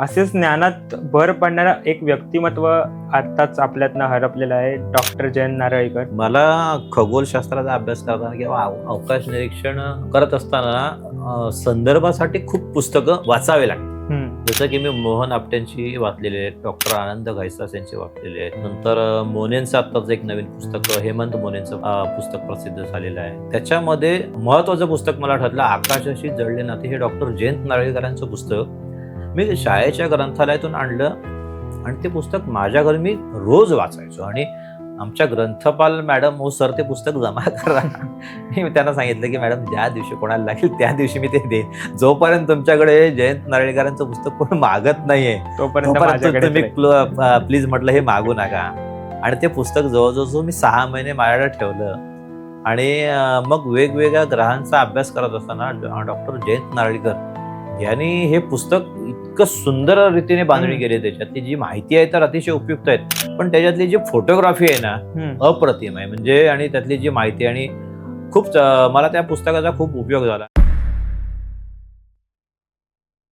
असेच ज्ञानात भर पडणारा एक व्यक्तिमत्व आताच आपल्यातनं हरपलेलं आहे डॉक्टर जयंत नारळीकर. मला खगोलशास्त्राचा अभ्यास करताना किंवा अव- अवकाश निरीक्षण करत असताना संदर्भासाठी खूप पुस्तकं वाचावे लागतात. जसं की मी मोहन आपट्यांची वाचलेली आहेत डॉक्टर आनंद घैसास यांची वाचलेली आहेत. नंतर मोनेंचं आत्ताच एक नवीन पुस्तक हेमंत मोनेंचं पुस्तक प्रसिद्ध झालेलं आहे. त्याच्यामध्ये महत्वाचं पुस्तक मला ठरलं आकाशाशी जळले नाते हे डॉक्टर जयंत नारळीकरांचं पुस्तक. मी शाळेच्या ग्रंथालयातून आणलं आणि ते पुस्तक माझ्या घरी मी रोज वाचायचो. आणि आमच्या ग्रंथपाल मॅडम हो सर ते पुस्तक जमा करा. मी त्यांना सांगितलं की मॅडम ज्या दिवशी कोणाला लागेल त्या दिवशी मी ते देईन. जोपर्यंत तुमच्याकडे जयंत नारळीकरांचं पुस्तक कोण मागत नाहीये तोपर्यंत तुम्ही प्लीज म्हटलं हे मागू नका. आणि ते पुस्तक जवळजवळ मी सहा महिने माझ्याकडे ठेवलं. आणि मग वेगवेगळ्या ग्रहांचा अभ्यास करत असताना डॉक्टर जयंत नारळीकर यांनी हे पुस्तक इतकं सुंदर रीतीने बांधणी. केली आहे त्याच्यात ती जी माहिती आहे तर अतिशय उपयुक्त आहेत पण त्याच्यातली जी फोटोग्राफी आहे ना. अप्रतिम आहे म्हणजे आणि त्यातली जी माहिती आणि खूप मला त्या पुस्तकाचा खूप उपयोग झाला